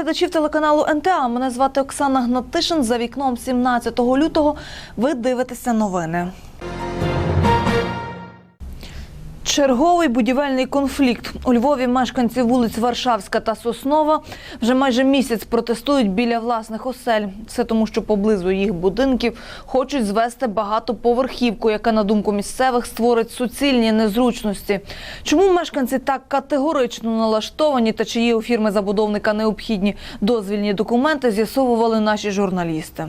глядачів телеканалу НТА. Мене звати Оксана Гнатишин. За вікном 17 лютого ви дивитеся новини. Черговий будівельний конфлікт у Львові. Мешканці вулиць Варшавська та Соснова вже майже місяць протестують біля власних осель. Це тому, що поблизу їх будинків хочуть звести багатоповерхівку, яка на думку місцевих створить суцільні незручності. Чому мешканці так категорично налаштовані та чи є у фірми забудовника необхідні дозвільні документи, з'ясовували наші журналісти.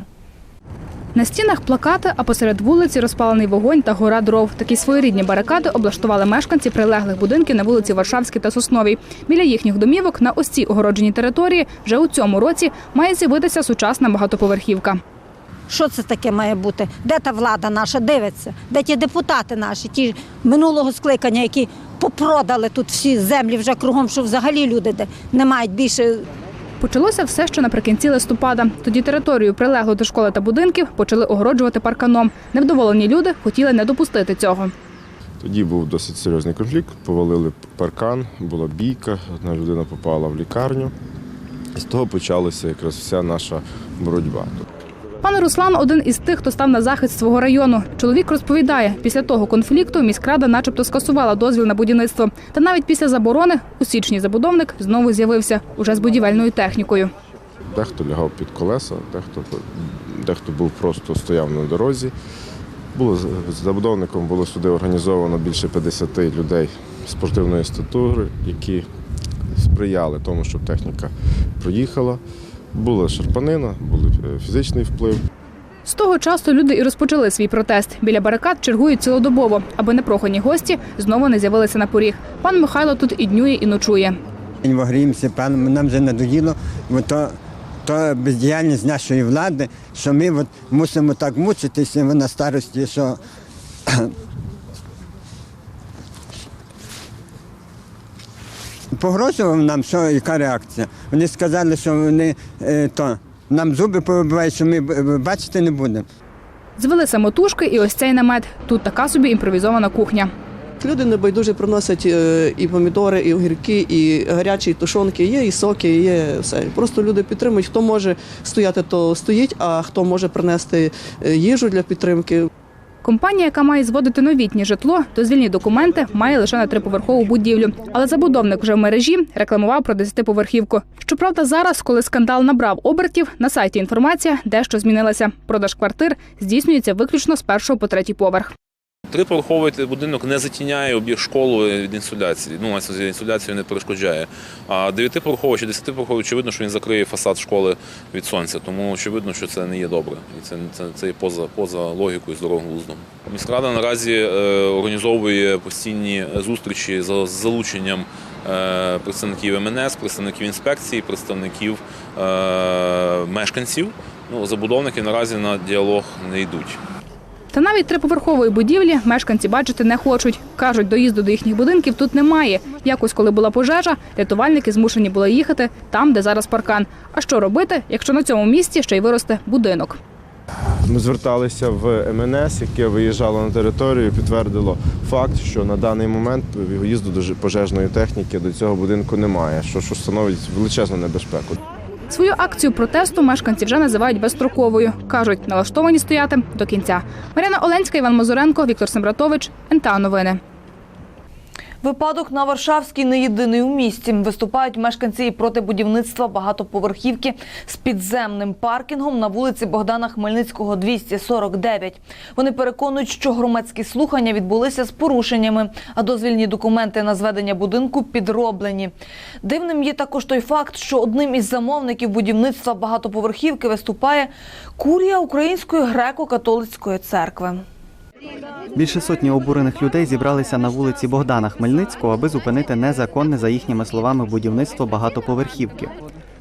На стінах плакати, а посеред вулиці розпалений вогонь та гора дров. Такі своєрідні барикади облаштували мешканці прилеглих будинків на вулиці Варшавській та Сосновій. Біля їхніх домівок на ось цій огородженій території вже у цьому році має з'явитися сучасна багатоповерхівка. Що це таке має бути? Де та влада наша дивиться? Де ті депутати наші, ті минулого скликання, які попродали тут всі землі вже кругом, що взагалі люди не мають більше Почалося все ще наприкінці листопада. Тоді територію прилегло до школи та будинків почали огороджувати парканом. Невдоволені люди хотіли не допустити цього. Тоді був досить серйозний конфлікт, повалили паркан, була бійка, одна людина попала в лікарню. І з того почалася якраз вся наша боротьба. Пан Руслан один із тих, хто став на захист свого району. Чоловік розповідає, після того конфлікту міськрада начебто скасувала дозвіл на будівництво. Та навіть після заборони у січні забудовник знову з'явився уже з будівельною технікою. Дехто лягав під колеса, дехто, дехто був просто стояв на дорозі. Було з забудовником було сюди організовано більше 50 людей спортивної статури, які сприяли тому, щоб техніка проїхала. Була шарпанина, був е, фізичний вплив. З того часу люди і розпочали свій протест. Біля барикад чергують цілодобово, аби непрохані гості знову не з'явилися на поріг. Пан Михайло тут і днює, і ночує. День вогріємося, певно, нам вже надоїло, бо то, то бездіяльність нашої влади, що ми от мусимо так мучитися Ми на старості, що погрожував нам, що яка реакція. Вони сказали, що вони е, то нам зуби повибивають, що ми е, бачити не будемо. Звели самотужки і ось цей намет. Тут така собі імпровізована кухня. Люди небайдуже приносять е, і помідори, і огірки, і гарячі і тушонки, є і соки, є все. Просто люди підтримують. Хто може стояти, то стоїть, а хто може принести їжу для підтримки. Компанія, яка має зводити новітнє житло, дозвільні документи має лише на триповерхову будівлю. Але забудовник вже в мережі рекламував про десятиповерхівку. Щоправда, зараз, коли скандал набрав обертів, на сайті інформація дещо змінилася. Продаж квартир здійснюється виключно з першого по третій поверх. Триповерховий будинок не затіняє об'єкт школи від інсуляції. Ну, з інсуляцією не перешкоджає. А дев'ятиповерховий чи десятиповерховий, очевидно, що він закриє фасад школи від сонця. Тому очевидно, що це не є добре. І це, це, це є поза, поза логікою здоровим глуздом. Міськрада наразі е, організовує постійні зустрічі з залученням е, представників МНС, представників інспекції, представників е, мешканців. Ну, забудовники наразі на діалог не йдуть. Та навіть триповерхової будівлі мешканці бачити не хочуть. Кажуть, доїзду до їхніх будинків тут немає. Якось, коли була пожежа, рятувальники змушені були їхати там, де зараз паркан. А що робити, якщо на цьому місці ще й виросте будинок? Ми зверталися в МНС, яке виїжджало на територію, підтвердило факт, що на даний момент виїзду до пожежної техніки до цього будинку немає, що, що становить величезну небезпеку. Свою акцію протесту мешканці вже називають безстроковою. Кажуть, налаштовані стояти до кінця. Марина Оленська, Іван Мазуренко, Віктор Сембратович, НТА Новини. Випадок на Варшавській не єдиний у місті. Виступають мешканці і проти будівництва багатоповерхівки з підземним паркінгом на вулиці Богдана Хмельницького, 249. Вони переконують, що громадські слухання відбулися з порушеннями, а дозвільні документи на зведення будинку підроблені. Дивним є також той факт, що одним із замовників будівництва багатоповерхівки виступає курія Української греко-католицької церкви. Більше сотні обурених людей зібралися на вулиці Богдана Хмельницького, аби зупинити незаконне, за їхніми словами, будівництво багатоповерхівки.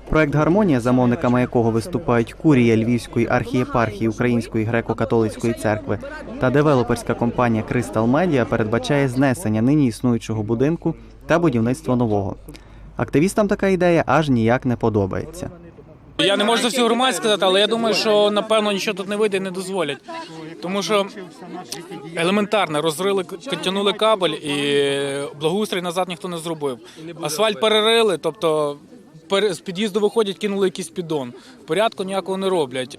Проект Гармонія, замовниками якого виступають Курія Львівської архієпархії Української греко-католицької церкви та девелоперська компанія Кристал Медіа передбачає знесення нині існуючого будинку та будівництво нового. Активістам така ідея аж ніяк не подобається. Я не можу за всю громадську сказати, але я думаю, що напевно нічого тут не вийде і не дозволять. Тому що елементарно розрили, тягнули кабель і благоустрій назад ніхто не зробив. Асфальт перерили, тобто з під'їзду виходять, кинули якийсь піддон. Порядку ніякого не роблять.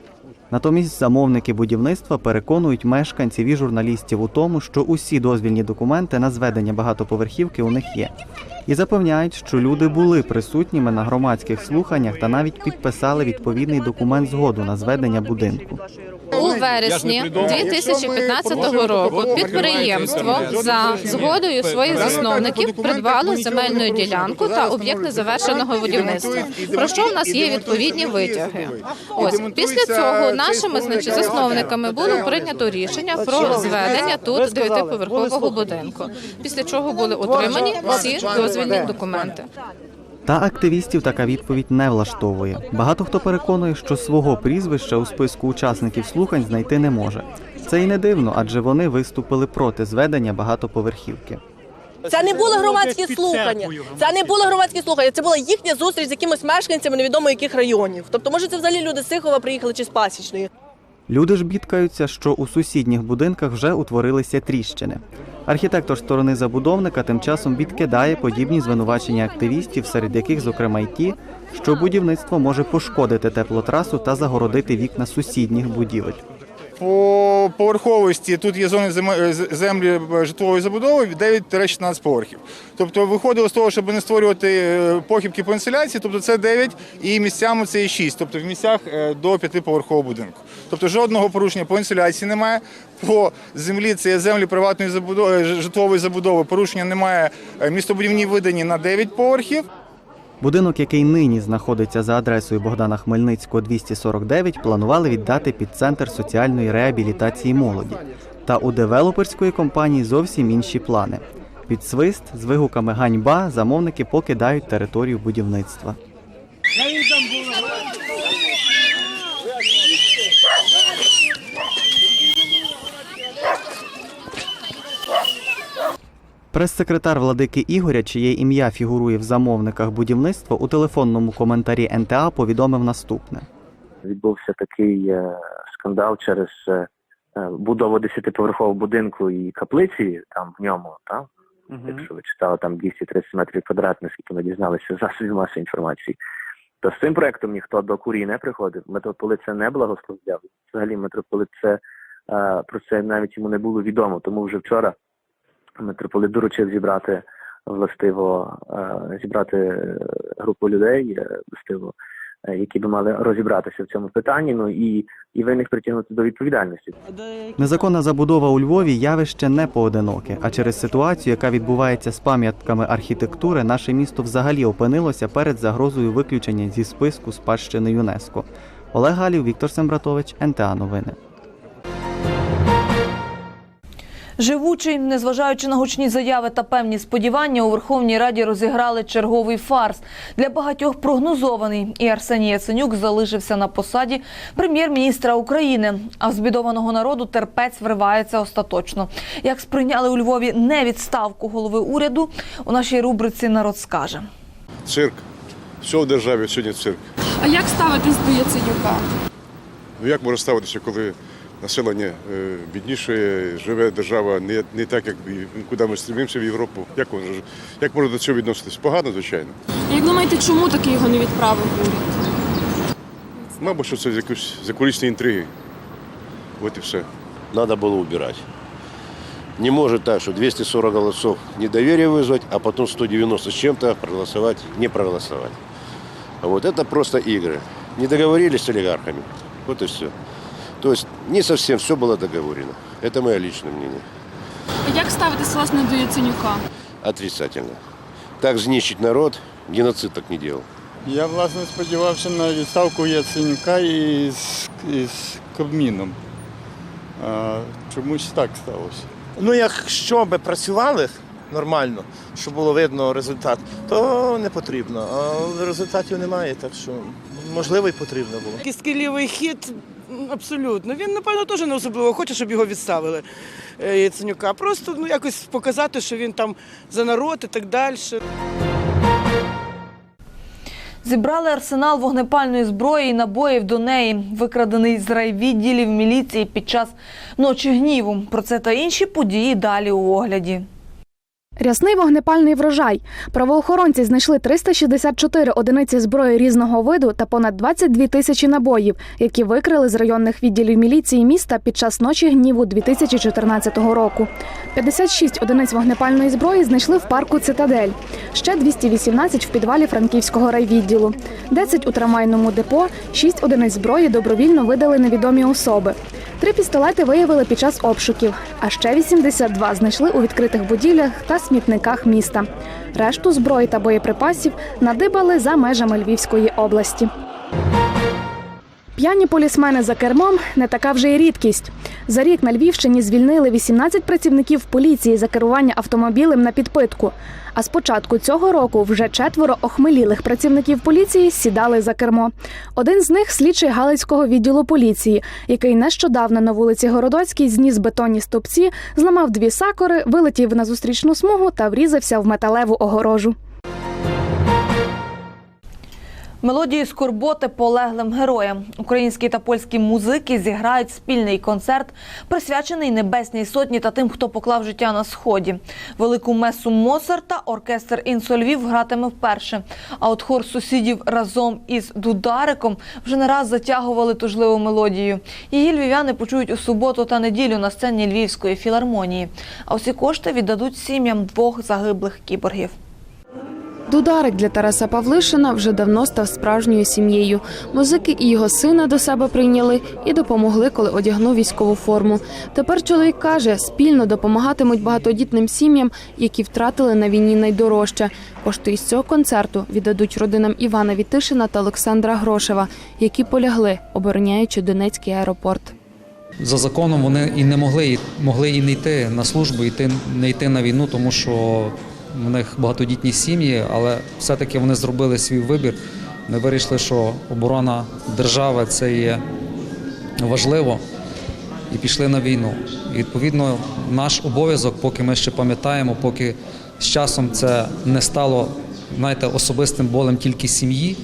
Натомість замовники будівництва переконують мешканців і журналістів у тому, що усі дозвільні документи на зведення багатоповерхівки у них є. І запевняють, що люди були присутніми на громадських слуханнях та навіть підписали відповідний документ згоду на зведення будинку. У вересні 2015 року підприємство за згодою своїх засновників придбало земельну ділянку та об'єкт незавершеного будівництва. Про що в нас є відповідні витяги? Ось після цього нашими значить, засновниками було прийнято рішення про зведення тут дев'ятиповерхового будинку. Після чого були отримані всі дозвільні документи. Та активістів така відповідь не влаштовує. Багато хто переконує, що свого прізвища у списку учасників слухань знайти не може. Це й не дивно, адже вони виступили проти зведення багатоповерхівки. Це не були громадські слухання. Це не були громадські слухання. Це була їхня зустріч з якимись мешканцями невідомо яких районів. Тобто, може, це взагалі люди з Сихова приїхали чи з Пасічної. Люди ж бідкаються, що у сусідніх будинках вже утворилися тріщини. Архітектор сторони забудовника тим часом відкидає подібні звинувачення активістів, серед яких, зокрема, й ті, що будівництво може пошкодити теплотрасу та загородити вікна сусідніх будівель. По поверховості тут є зони зем- землі житлової забудови 9-16 поверхів. Тобто виходило з того, щоб не створювати е, похибки по інсуляції, тобто це 9 і місцями це і 6, тобто в місцях е, до 5-поверхового будинку. Тобто жодного порушення по інсуляції немає. По землі це є землі приватної забудови житлової забудови. Порушення немає. Е, Містобудівні видані на 9 поверхів. Будинок, який нині знаходиться за адресою Богдана Хмельницького 249, планували віддати під центр соціальної реабілітації молоді. Та у девелоперської компанії зовсім інші плани. Під свист з вигуками ганьба замовники покидають територію будівництва. Прес-секретар владики Ігоря, чиє ім'я фігурує в замовниках будівництва, у телефонному коментарі НТА повідомив наступне. відбувся такий е, скандал через е, е, будову десятиповерхового будинку і каплиці там в ньому, так? Якщо ви читали там 230 метрів квадратних, скільки ми дізналися засобів масової інформації, то з цим проектом ніхто до курії не приходив. Митрополит це не благословляв. Взагалі митрополит це про це навіть йому не було відомо. Тому вже вчора митрополит доручив зібрати властиво е, зібрати е, групу людей, е, властиво які би мали розібратися в цьому питанні, ну і, і винних притягнути до відповідальності. Незаконна забудова у Львові явище не поодиноке, а через ситуацію, яка відбувається з пам'ятками архітектури, наше місто взагалі опинилося перед загрозою виключення зі списку спадщини ЮНЕСКо. Олег Галів, Віктор Сембратович, НТА Новини. Живучий, незважаючи на гучні заяви та певні сподівання, у Верховній Раді розіграли черговий фарс. Для багатьох прогнозований. І Арсеній Яценюк залишився на посаді прем'єр-міністра України. А збідованого народу терпець вривається остаточно. Як сприйняли у Львові не відставку голови уряду, у нашій рубриці народ скаже. Цирк. Все в державі сьогодні цирк. А як ставитись до Яценюка? Ну як може ставитися, коли населення е, бідніше, живе держава не, не так, як і куди ми стремимося в Європу. Як може, як може до цього відноситись? Погано, звичайно. Як думаєте, чому таки його не відправив уряд? Мабуть, що це з якоїсь закулісні інтриги. От і все. надо было убирать. Не может так, что 240 голосов недоверия вызвать, а потом 190 с чем-то проголосовать, не проголосовать. Вот это просто игры. Не договорились с олигархами. Вот и все. То есть не совсем все было договорено. Это мое личное мнение. Як ставитись власне до Яценюка? Отрицательно. Так знищить народ, геноцид так не делал. Я власне сподівався на відставку Яценюка із, із Кабміном. А, чомусь так сталося. Ну, якщо би працювали нормально, щоб було видно результат, то не потрібно. А результатів немає, так що можливо і потрібно було. Кістки хід абсолютно. Він, напевно, теж не особливо хоче, щоб його відставили е, Яценюка. Просто ну, якось показати, що він там за народ і так далі. Зібрали арсенал вогнепальної зброї і набоїв до неї, викрадений з райвідділів міліції під час ночі гніву. Про це та інші події далі у огляді. Рясний вогнепальний врожай. Правоохоронці знайшли 364 одиниці зброї різного виду та понад 22 тисячі набоїв, які викрили з районних відділів міліції міста під час ночі гніву 2014 року. 56 одиниць вогнепальної зброї знайшли в парку Цитадель. Ще 218 в підвалі Франківського райвідділу. 10 у трамвайному депо, 6 одиниць зброї добровільно видали невідомі особи. Три пістолети виявили під час обшуків, а ще 82 знайшли у відкритих будівлях та смітниках міста. Решту зброї та боєприпасів надибали за межами Львівської області. П'яні полісмени за кермом не така вже й рідкість. За рік на Львівщині звільнили 18 працівників поліції за керування автомобілем на підпитку. А з початку цього року вже четверо охмелілих працівників поліції сідали за кермо. Один з них слідчий Галицького відділу поліції, який нещодавно на вулиці Городоцькій зніс бетонні стовпці, зламав дві сакори, вилетів на зустрічну смугу та врізався в металеву огорожу. Мелодії скорботи полеглим героям. Українські та польські музики зіграють спільний концерт, присвячений Небесній Сотні та тим, хто поклав життя на сході. Велику месу Моцарта оркестр «Інсо Львів» гратиме вперше. А от хор сусідів разом із Дудариком вже не раз затягували тужливу мелодію. Її львів'яни почують у суботу та неділю на сцені Львівської філармонії. А усі кошти віддадуть сім'ям двох загиблих кіборгів. Дударик для Тараса Павлишина вже давно став справжньою сім'єю. Музики і його сина до себе прийняли і допомогли, коли одягнув військову форму. Тепер чоловік каже, спільно допомагатимуть багатодітним сім'ям, які втратили на війні найдорожче. Кошти із цього концерту віддадуть родинам Івана Вітишина та Олександра Грошева, які полягли, обороняючи Донецький аеропорт. За законом вони і не могли, могли і не йти на службу, йти, не йти на війну, тому що в них багатодітні сім'ї, але все-таки вони зробили свій вибір. Ми вирішили, що оборона держави це є важливо і пішли на війну. І відповідно, наш обов'язок, поки ми ще пам'ятаємо, поки з часом це не стало знаєте, особистим болем тільки сім'ї,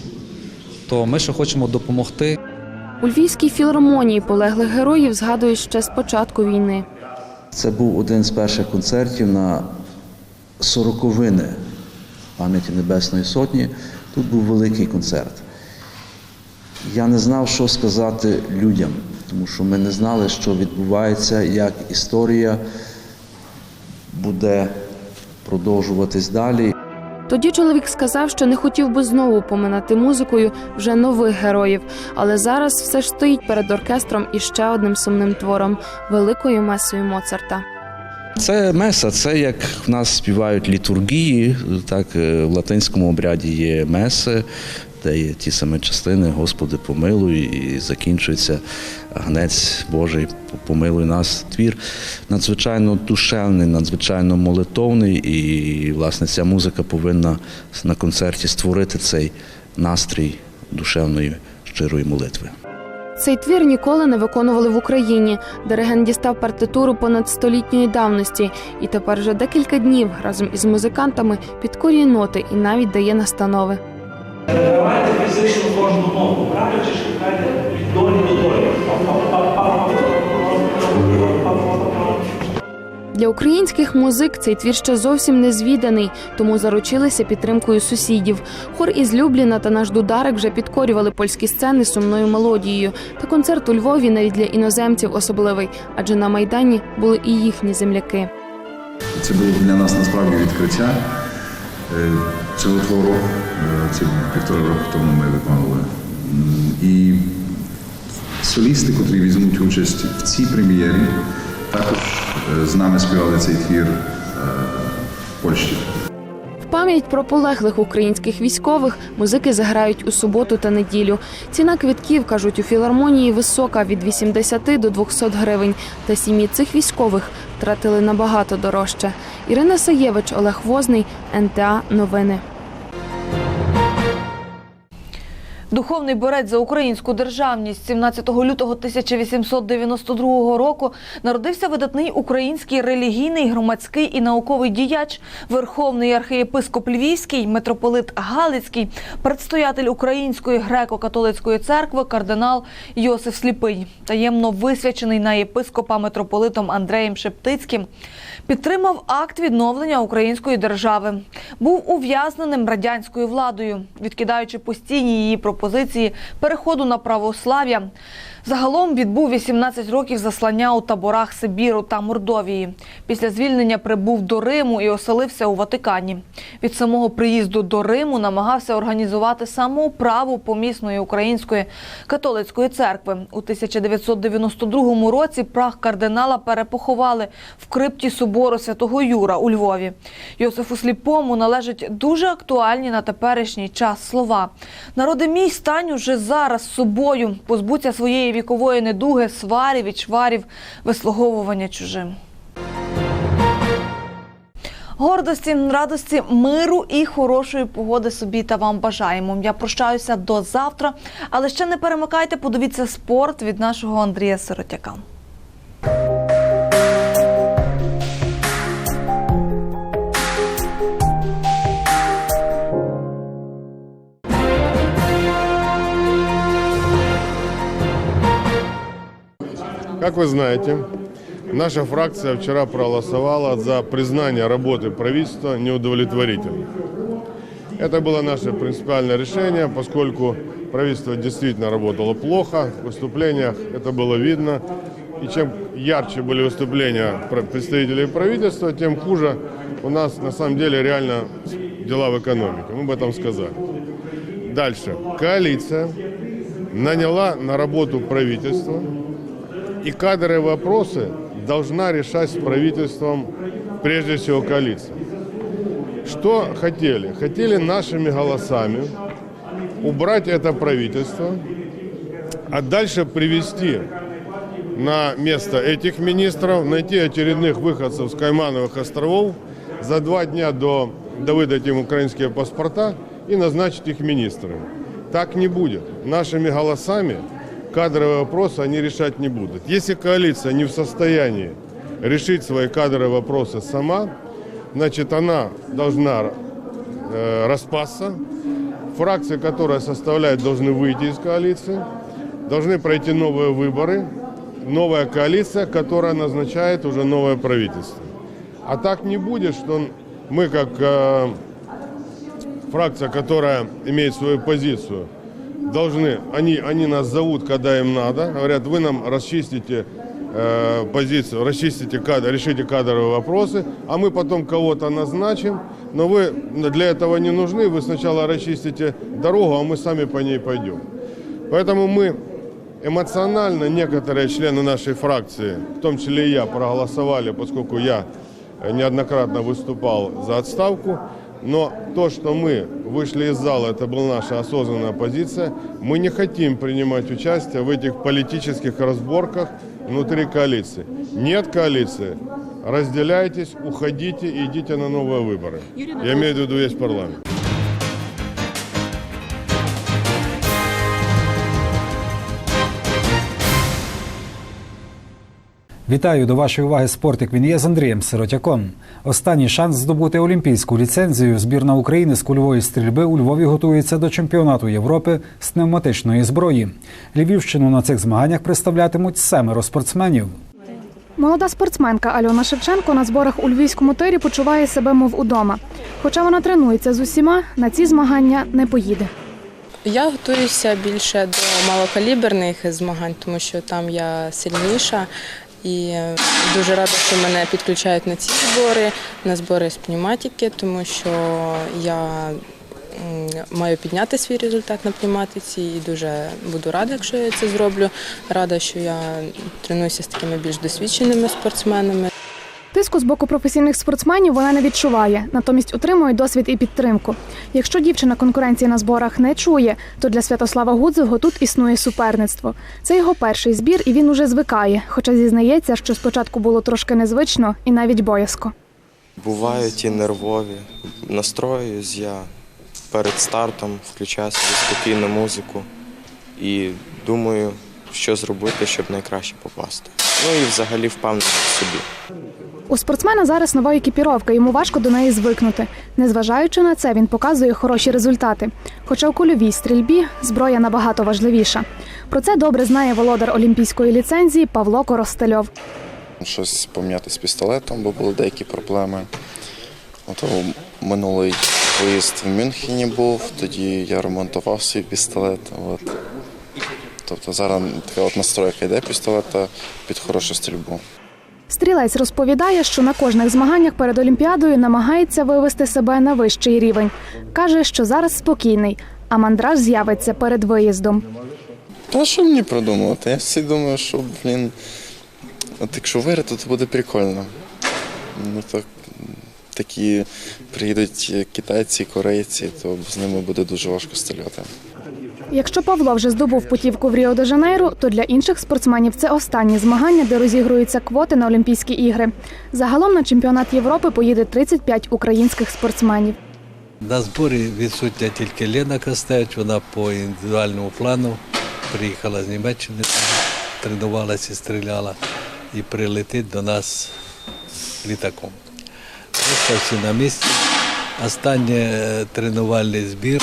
то ми ще хочемо допомогти. У Львівській філармонії полеглих героїв згадують ще з початку війни. Це був один з перших концертів на сороковини пам'яті Небесної Сотні. Тут був великий концерт. Я не знав, що сказати людям, тому що ми не знали, що відбувається, як історія буде продовжуватись далі. Тоді чоловік сказав, що не хотів би знову поминати музикою вже нових героїв, але зараз все ж стоїть перед оркестром і ще одним сумним твором великою месою Моцарта. Це меса, це як в нас співають літургії, так е, в латинському обряді є меси, де є ті самі частини, Господи, помилуй, і закінчується гнець Божий, помилуй нас. Твір надзвичайно душевний, надзвичайно молитовний, і власне ця музика повинна на концерті створити цей настрій душевної щирої молитви. Цей твір ніколи не виконували в Україні. Диригент дістав партитуру понад столітньої давності, і тепер вже декілька днів разом із музикантами підкорює ноти і навіть дає настанови. Давайте фізично кожну ногу, правильно чи шукайте Для українських музик цей твір ще зовсім не звіданий, тому заручилися підтримкою сусідів. Хор із Любліна та наш дударик вже підкорювали польські сцени сумною мелодією. Та концерт у Львові навіть для іноземців особливий, адже на майдані були і їхні земляки. Це було для нас насправді відкриття е, цього твору. Е, Це півтора року тому ми виконували. І солісти, котрі візьмуть участь в цій прем'єрі, також е, з нами співали цей твір е, Польщі. В пам'ять про полеглих українських військових музики заграють у суботу та неділю. Ціна квитків, кажуть, у філармонії висока від 80 до 200 гривень. Та сім'ї цих військових втратили набагато дорожче. Ірина Саєвич, Олег Возний, НТА Новини. Духовний борець за українську державність 17 лютого 1892 року народився видатний український релігійний, громадський і науковий діяч, верховний архієпископ Львівський, митрополит Галицький, предстоятель Української греко-католицької церкви, кардинал Йосиф Сліпий, таємно висвячений на єпископа митрополитом Андреєм Шептицьким, підтримав акт відновлення української держави. Був ув'язненим радянською владою, відкидаючи постійні її пропозиції переходу на православ'я. Загалом відбув 18 років заслання у таборах Сибіру та Мордовії. Після звільнення прибув до Риму і оселився у Ватикані. Від самого приїзду до Риму намагався організувати самоуправу помісної української католицької церкви. У 1992 році прах кардинала перепоховали в крипті собору святого Юра у Львові. Йосифу Сліпому належать дуже актуальні на теперішній час слова. Народи мій стань уже зараз собою, позбуться своєї вікової недуги, сварів і чварів, вислуговування чужим. Гордості, радості, миру і хорошої погоди собі та вам бажаємо. Я прощаюся до завтра, але ще не перемикайте, подивіться спорт від нашого Андрія Сиротяка. Как вы знаете, наша фракция вчера проголосовала за признание работы правительства неудовлетворительной. Это было наше принципиальное решение, поскольку правительство действительно работало плохо, в выступлениях это было видно. И чем ярче были выступления пр- представителей правительства, тем хуже у нас на самом деле реально дела в экономике. Мы об этом сказали. Дальше. Коалиция наняла на работу правительство, и кадровые вопросы должна решать с правительством, прежде всего, коалиция. Что хотели? Хотели нашими голосами убрать это правительство, а дальше привести на место этих министров, найти очередных выходцев с Каймановых островов, за два дня до, до выдать им украинские паспорта и назначить их министрами. Так не будет. Нашими голосами кадровые вопросы они решать не будут. Если коалиция не в состоянии решить свои кадровые вопросы сама, значит она должна э, распасться. Фракции, которые составляют, должны выйти из коалиции, должны пройти новые выборы, новая коалиция, которая назначает уже новое правительство. А так не будет, что мы как э, фракция, которая имеет свою позицию, должны, они, они нас зовут, когда им надо, говорят, вы нам расчистите э, позицию, расчистите кадры, решите кадровые вопросы, а мы потом кого-то назначим, но вы для этого не нужны, вы сначала расчистите дорогу, а мы сами по ней пойдем. Поэтому мы эмоционально, некоторые члены нашей фракции, в том числе и я, проголосовали, поскольку я неоднократно выступал за отставку, но то, что мы вышли из зала, это была наша осознанная позиция. Мы не хотим принимать участие в этих политических разборках внутри коалиции. Нет коалиции. Разделяйтесь, уходите и идите на новые выборы. Я имею в виду весь парламент. Вітаю до вашої уваги спорт, як він є з Андрієм Сиротяком. Останній шанс здобути олімпійську ліцензію. Збірна України з кульової стрільби у Львові готується до чемпіонату Європи з пневматичної зброї. Львівщину на цих змаганнях представлятимуть семеро спортсменів. Молода спортсменка Альона Шевченко на зборах у львівському тирі почуває себе мов удома. Хоча вона тренується з усіма, на ці змагання не поїде. Я готуюся більше до малокаліберних змагань, тому що там я сильніша. І дуже рада, що мене підключають на ці збори, на збори з пневматики, тому що я маю підняти свій результат на пневматиці і дуже буду рада, якщо я це зроблю. Рада, що я тренуюся з такими більш досвідченими спортсменами. Тиску з боку професійних спортсменів вона не відчуває, натомість отримує досвід і підтримку. Якщо дівчина конкуренції на зборах не чує, то для Святослава Гудзого тут існує суперництво. Це його перший збір, і він уже звикає, хоча зізнається, що спочатку було трошки незвично і навіть боязко. Бувають і нервові. Настроююсь я перед стартом включаю собі спокійну музику і думаю, що зробити, щоб найкраще попасти. Ну і взагалі впевнений в собі. У спортсмена зараз нова екіпіровка, йому важко до неї звикнути. Незважаючи на це, він показує хороші результати. Хоча у кульовій стрільбі зброя набагато важливіша. Про це добре знає володар олімпійської ліцензії Павло Коростельов. щось поміняти з пістолетом, бо були деякі проблеми. От минулий виїзд в Мюнхені був, тоді я ремонтував свій пістолет. От. Тобто зараз така от настройка йде пістолета під хорошу стрільбу. Стрілець розповідає, що на кожних змаганнях перед Олімпіадою намагається вивести себе на вищий рівень. Каже, що зараз спокійний, а мандраж з'явиться перед виїздом. Та що мені придумувати? Я всі думаю, що, блін, от якщо виграти, то буде прикольно. Ну так, такі приїдуть китайці, корейці, то з ними буде дуже важко стріляти. Якщо Павло вже здобув путівку в Ріо де Жанейро, то для інших спортсменів це останні змагання, де розігруються квоти на Олімпійські ігри. Загалом на чемпіонат Європи поїде 35 українських спортсменів. На зборі відсутня тільки Лена Костеч, вона по індивідуальному плану приїхала з Німеччини, тренувалася стріляла і прилетить до нас літаком. Решта всі на місці. Останній е, тренувальний збір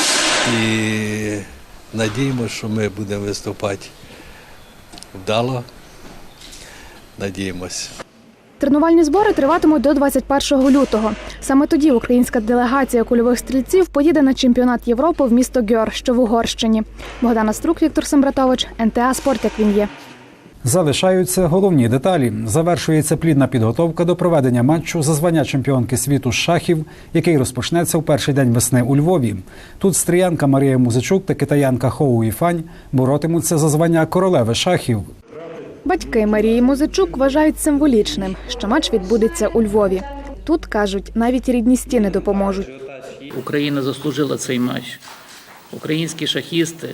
і надіємося, що ми будемо виступати вдало. Надіємося. Тренувальні збори триватимуть до 21 лютого. Саме тоді українська делегація кульових стрільців поїде на чемпіонат Європи в місто Гьор, що в Угорщині. Богдана Струк, Віктор Сембратович, НТА Спорт, як він є. Залишаються головні деталі. Завершується плідна підготовка до проведення матчу за звання чемпіонки світу з шахів, який розпочнеться в перший день весни у Львові. Тут стріянка Марія Музичук та китаянка Хоу Іфань боротимуться за звання королеви шахів. Батьки Марії Музичук вважають символічним, що матч відбудеться у Львові. Тут кажуть, навіть рідні стіни допоможуть. Україна заслужила цей матч. Українські шахісти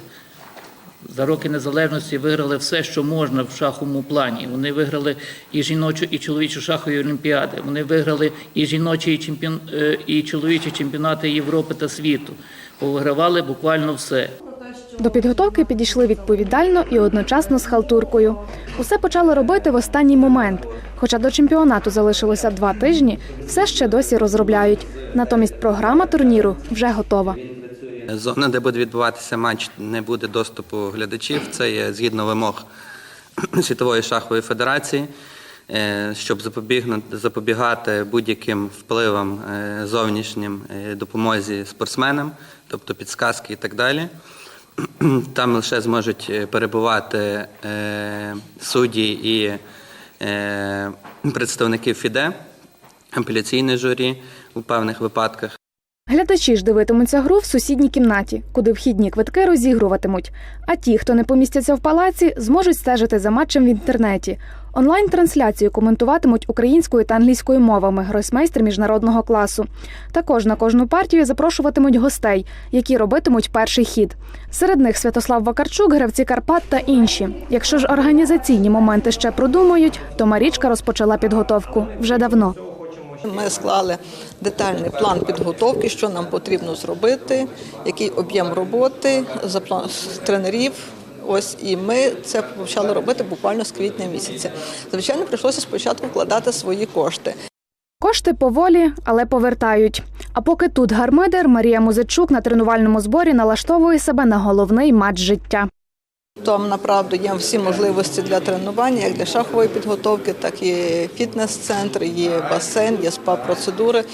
за роки незалежності виграли все, що можна в шаховому плані. Вони виграли і жіночу, і чоловічу шахові олімпіади. Вони виграли і жіночі, і, чемпіон, е, і чоловічі чемпіонати Європи та світу. Повигравали буквально все. До підготовки підійшли відповідально і одночасно з халтуркою. Усе почали робити в останній момент. Хоча до чемпіонату залишилося два тижні, все ще досі розробляють. Натомість програма турніру вже готова. Зона, де буде відбуватися матч, не буде доступу глядачів. Це є згідно вимог Світової шахової федерації, Е, щоб запобігати будь-яким впливам е, зовнішнім е, допомозі спортсменам, тобто підсказки і так далі. Там лише зможуть перебувати судді і представники ФІДЕ, апеляційне журі у певних випадках. Глядачі ж дивитимуться гру в сусідній кімнаті, куди вхідні квитки розігруватимуть. А ті, хто не помістяться в палаці, зможуть стежити за матчем в інтернеті. Онлайн-трансляцію коментуватимуть українською та англійською мовами гросмейстри міжнародного класу. Також на кожну партію запрошуватимуть гостей, які робитимуть перший хід. Серед них Святослав Вакарчук, гравці Карпат та інші. Якщо ж організаційні моменти ще продумають, то Марічка розпочала підготовку вже давно. Ми склали детальний план підготовки, що нам потрібно зробити, який об'єм роботи, заплан тренерів. Ось і ми це почали робити буквально з квітня місяця. Звичайно, прийшлося спочатку вкладати свої кошти. Кошти поволі, але повертають. А поки тут гармидер, Марія Музичук на тренувальному зборі налаштовує себе на головний матч життя. Там направду є всі можливості для тренування, як для шахової підготовки, так і фітнес-центр, є басейн, є спа-процедури.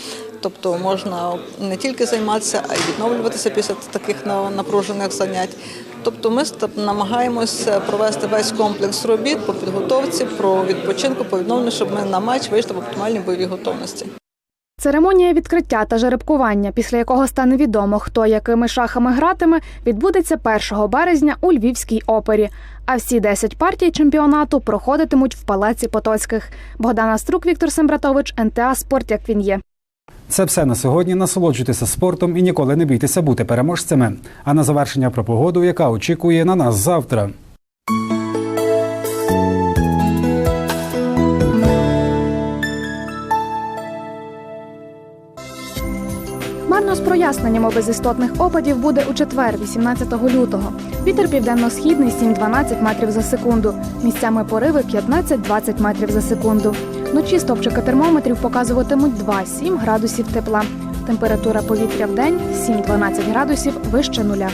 Тобто можна не тільки займатися, а й відновлюватися після таких напружених занять. Тобто ми намагаємося провести весь комплекс робіт по підготовці, про відпочинку, по відновленню, щоб ми на матч вийшли в оптимальній бойовій готовності. Церемонія відкриття та жеребкування, після якого стане відомо, хто якими шахами гратиме, відбудеться 1 березня у Львівській опері. А всі 10 партій чемпіонату проходитимуть в палаці Потоцьких. Богдана Струк, Віктор Сембратович, НТА Спорт, як він є. Це все на сьогодні. Насолоджуйтеся спортом і ніколи не бійтеся бути переможцями. А на завершення про погоду, яка очікує на нас завтра. Проясненнями без істотних опадів буде у четвер, 18 лютого. Вітер південно-східний 7-12 метрів за секунду. Місцями пориви 15-20 метрів за секунду. Вночі стопчики термометрів показуватимуть 2-7 градусів тепла. Температура повітря в день 7-12 градусів вище нуля.